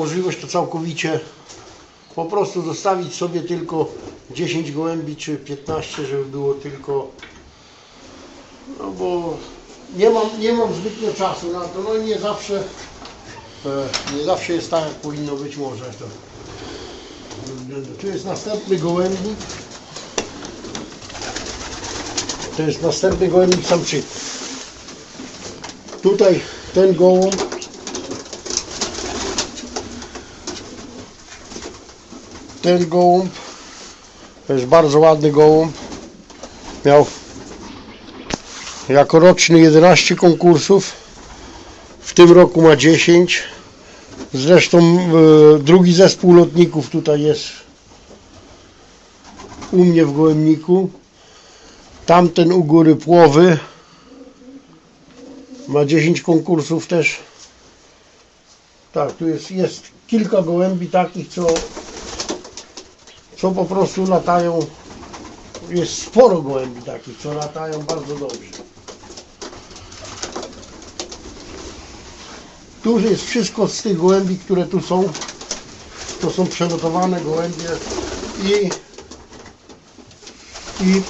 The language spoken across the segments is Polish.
możliwość to całkowicie po prostu zostawić sobie tylko 10 gołębi czy 15, żeby było tylko no bo nie mam, nie mam zbytnio czasu na to, no i nie zawsze e, nie zawsze jest tak jak powinno być może to. Tu jest następny gołębnik. To jest następny gołębnik samczyk. Tutaj ten gołąb ten gołąb. Jest bardzo ładny gołąb. Miał jako roczny 11 konkursów. W tym roku ma 10 zresztą e, drugi zespół lotników tutaj jest u mnie w gołębniku. Tamten u góry płowy. Ma 10 konkursów też. Tak tu jest, jest kilka gołębi takich co co po prostu latają jest sporo gołębi takich co latają bardzo dobrze. Tu jest wszystko z tych gołębi które tu są. To są przelotowane gołębie i i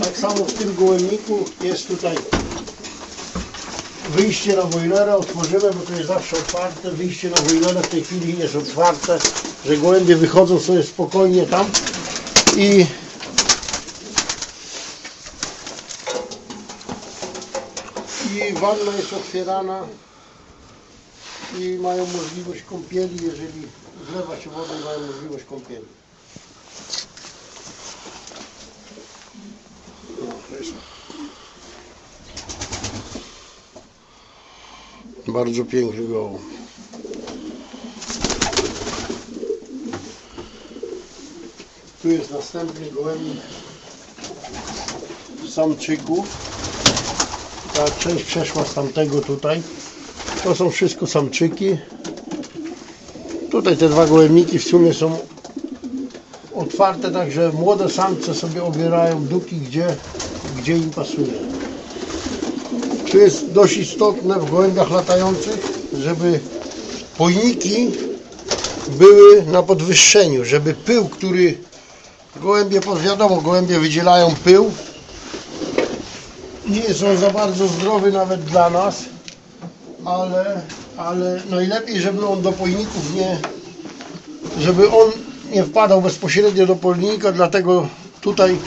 tak samo w tym gołębniku jest tutaj wyjście na boilera otworzymy, bo to jest zawsze otwarte, wyjście na boilera w tej chwili jest otwarte, że gołębie wychodzą sobie spokojnie tam i i wanna jest otwierana i mają możliwość kąpieli, jeżeli wlewa się wodę i mają możliwość kąpieli. No, to jest Bardzo piękny gołąb. Tu jest następny gołębnik samczyków. Ta część przeszła z tamtego tutaj. To są wszystko samczyki. Tutaj te dwa gołębniki w sumie są otwarte, także młode samce sobie obierają duki, gdzie, gdzie im pasuje. Tu jest dość istotne w gołębiach latających, żeby pojniki były na podwyższeniu, żeby pył, który gołębie, wiadomo, gołębie wydzielają pył, nie jest on za bardzo zdrowy nawet dla nas, ale, ale najlepiej, żeby on do pojników nie, żeby on nie wpadał bezpośrednio do pojnika, dlatego tutaj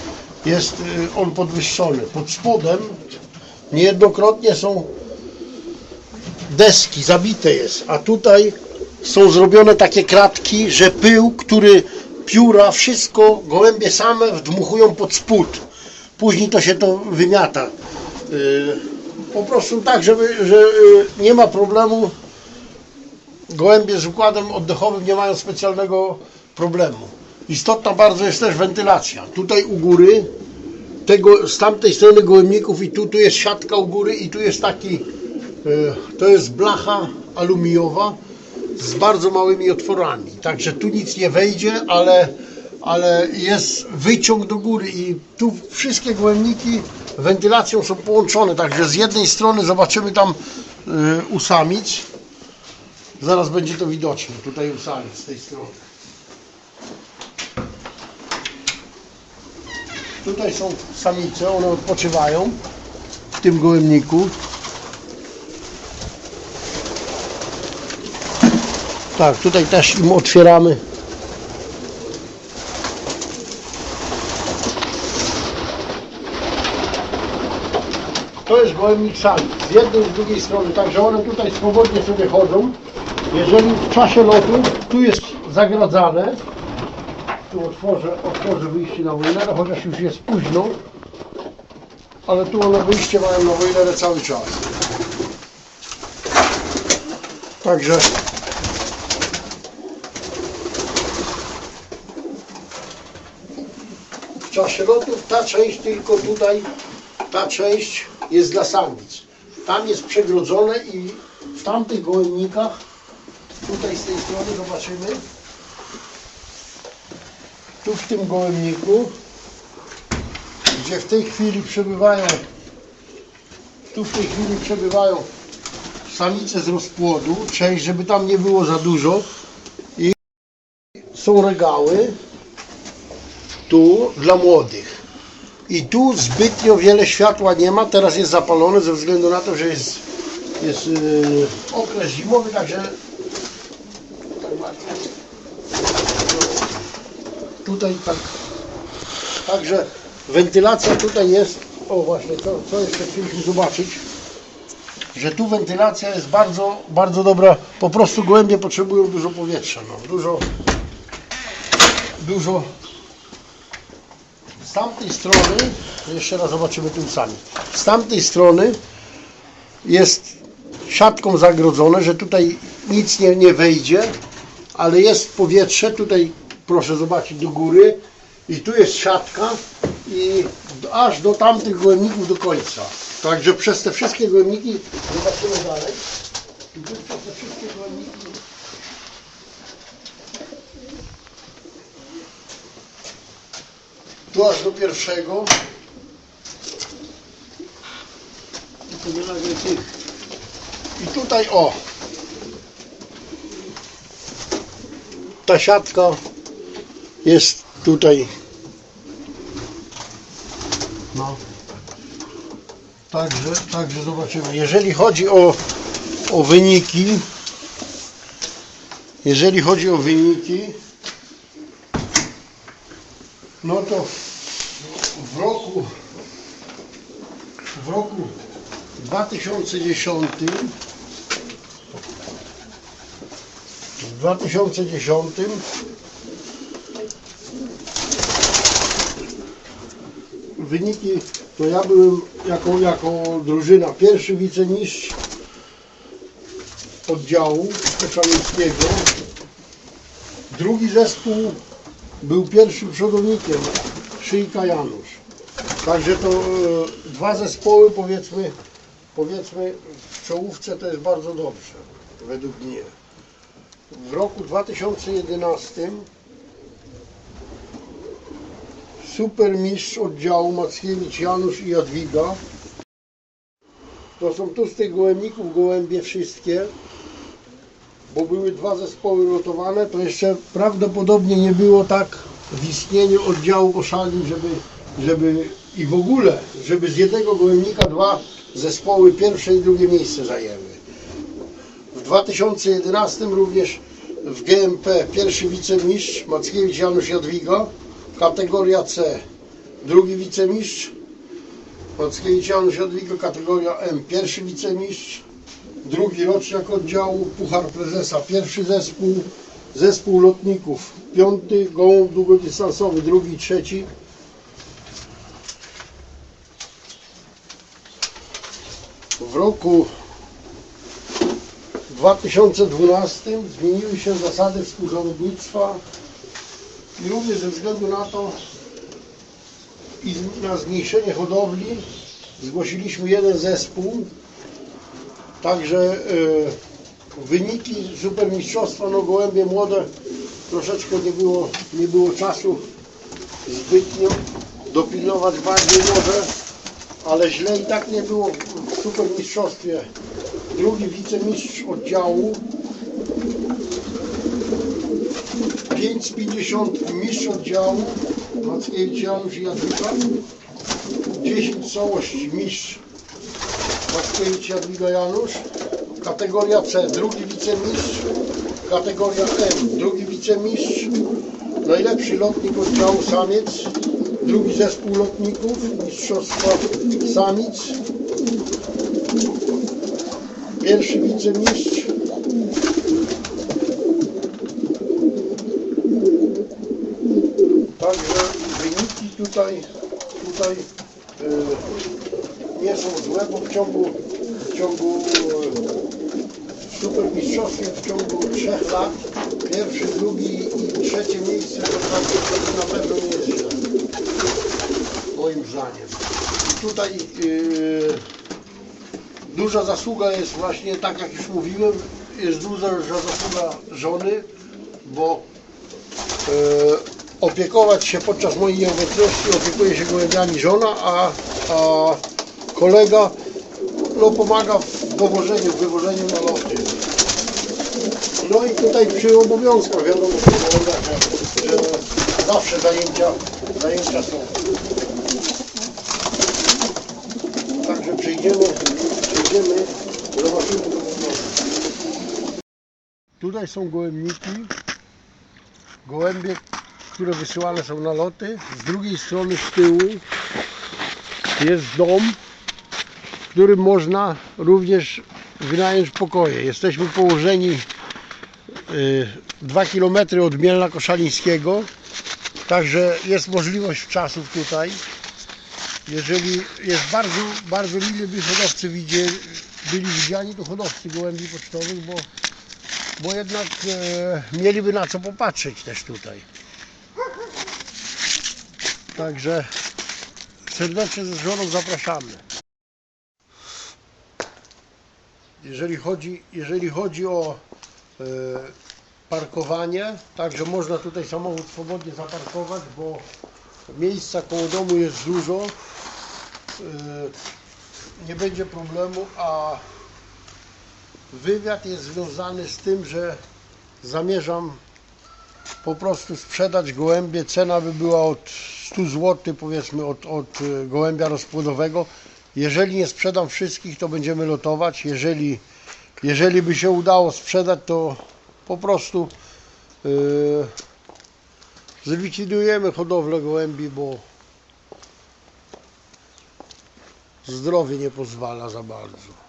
jest y, on podwyższony. Pod spodem niejednokrotnie są deski, zabite jest, a tutaj są zrobione takie kratki, że pył, który pióra, wszystko gołębie same wdmuchują pod spód. Później to się to wymiata. Yy, Po prostu tak, żeby, że yy, nie ma problemu. Gołębie z układem oddechowym nie mają specjalnego problemu. Istotna bardzo jest też wentylacja. Tutaj u góry tego, z tamtej strony gołębników i tu, tu jest siatka u góry i tu jest taki, e, to jest blacha aluminiowa z bardzo małymi otworami. Także tu nic nie wejdzie, ale, ale jest wyciąg do góry i tu wszystkie gołębniki wentylacją są połączone. Także z jednej strony zobaczymy tam e, u samic. Zaraz będzie to widoczne tutaj u samic z tej strony. Tutaj są samice, one odpoczywają w tym gołębniku. Tak, tutaj też im otwieramy. To jest gołębnik samic, z jednej i z drugiej strony, także one tutaj swobodnie sobie chodzą. Jeżeli w czasie lotu, tu jest zagradzane, tu otworzę, otworzę wyjście na boilerę, chociaż już jest późno. Ale tu one wyjście mają na boilerę cały czas. Także w czasie lotów ta część tylko tutaj, ta część jest dla samic. Tam jest przegrodzone i w tamtych gołębnikach, tutaj z tej strony zobaczymy, tu w tym gołębniku, gdzie w tej chwili przebywają Tu w tej chwili przebywają samice z rozpłodu, część, żeby tam nie było za dużo. I są regały tu dla młodych. I tu zbytnio wiele światła nie ma, teraz jest zapalone ze względu na to, że jest, jest yy, okres zimowy, także tak bardzo. Tutaj tak, także wentylacja tutaj jest, o właśnie, to, co jeszcze chcieliśmy zobaczyć, że tu wentylacja jest bardzo, bardzo dobra, po prostu gołębie potrzebują dużo powietrza, no, dużo, dużo. Z tamtej strony, jeszcze raz zobaczymy tym sami. Z tamtej strony jest siatką zagrodzone, że tutaj nic nie, nie wejdzie, ale jest powietrze, tutaj proszę zobaczyć do góry i tu jest siatka i aż do tamtych gołębników do końca. Także przez te wszystkie gołębniki, zobaczymy dalej, i tu przez te wszystkie tu aż do pierwszego. I nie nagle tych. I tutaj o. Ta siatka jest tutaj. No. Także, także zobaczymy. Jeżeli chodzi o, o wyniki, jeżeli chodzi o wyniki, no to w roku w roku 2010 w 2010 wyniki to ja byłem jako, jako drużyna pierwszy wicemistrz oddziału Koszalińskiego drugi zespół był pierwszym przodownikiem Szyjka Janusz. Także to e, dwa zespoły powiedzmy, powiedzmy w czołówce to jest bardzo dobrze, według mnie. W roku 2011 supermistrz oddziału Mackiewicz Janusz i Jadwiga. To są tu z tych gołębników gołębie wszystkie bo były dwa zespoły rotowane, to jeszcze prawdopodobnie nie było tak w istnieniu oddziału koszalin, żeby, żeby i w ogóle, żeby z jednego gołębnika dwa zespoły pierwsze i drugie miejsce zajęły. W 2011 również w GMP pierwszy wicemistrz Mackiewicz Janusz Jadwiga, kategoria C. Drugi wicemistrz Mackiewicz Janusz Jadwiga, kategoria M. Pierwszy wicemistrz drugi roczniak oddziału, Puchar Prezesa, pierwszy zespół, zespół lotników, piąty gołąb długodystansowy, drugi, trzeci. W roku 2012 zmieniły się zasady współzawodnictwa i również ze względu na to i na zmniejszenie hodowli zgłosiliśmy jeden zespół, Także e, wyniki supermistrzostwa, no gołębie młode troszeczkę nie było, nie było czasu zbytnio dopilnować bardziej może, ale źle i tak nie było w supermistrzostwie. Drugi wicemistrz oddziału 5 z 50 mistrz oddziału Mackiewicz Jadwiga 10 całości mistrz Mackiewicz Jadwiga Janusz, kategoria C, drugi wicemistrz, kategoria M, drugi wicemistrz, najlepszy lotnik oddziału samiec, drugi zespół lotników, mistrzostwa samic, pierwszy wicemistrz, Także wyniki tutaj, tutaj nie są złe, bo w ciągu, w ciągu e, supermistrzostwie w ciągu trzech lat pierwszy, drugi i trzecie miejsce to, na pewno nie jest źle, moim zdaniem. I tutaj e, duża zasługa jest właśnie, tak jak już mówiłem, jest duża zasługa żony, bo e, opiekować się podczas mojej nieobecności opiekuje się gołębiami żona, a, a kolega no, pomaga w dowożeniu, w wywożeniu na loty. No i tutaj przy obowiązkach wiadomo, że, zawsze zajęcia, zajęcia są. Także przyjdziemy, przyjdziemy, zobaczymy. Tutaj są gołębniki, gołębie, które wysyłane są na loty. Z drugiej strony z tyłu jest dom, w którym można również wynająć pokoje. Jesteśmy położeni 2 km od Mielna Koszalińskiego, także jest możliwość czasów tutaj. Jeżeli jest bardzo, bardzo mile by hodowcy widzieli, byli widziani, to hodowcy gołębi pocztowych, bo, bo jednak e, mieliby na co popatrzeć też tutaj. Także serdecznie ze żoną zapraszamy. Jeżeli chodzi, jeżeli chodzi o e, parkowanie, także można tutaj samochód swobodnie zaparkować, bo miejsca koło domu jest dużo. E, nie będzie problemu, a wywiad jest związany z tym, że zamierzam po prostu sprzedać gołębie. Cena by była od 100 zł, powiedzmy, od, od e, gołębia rozpłodowego. Jeżeli nie sprzedam wszystkich, to będziemy lotować. Jeżeli, jeżeli by się udało sprzedać, to po prostu yy, zlikwidujemy hodowlę gołębi, bo zdrowie nie pozwala za bardzo.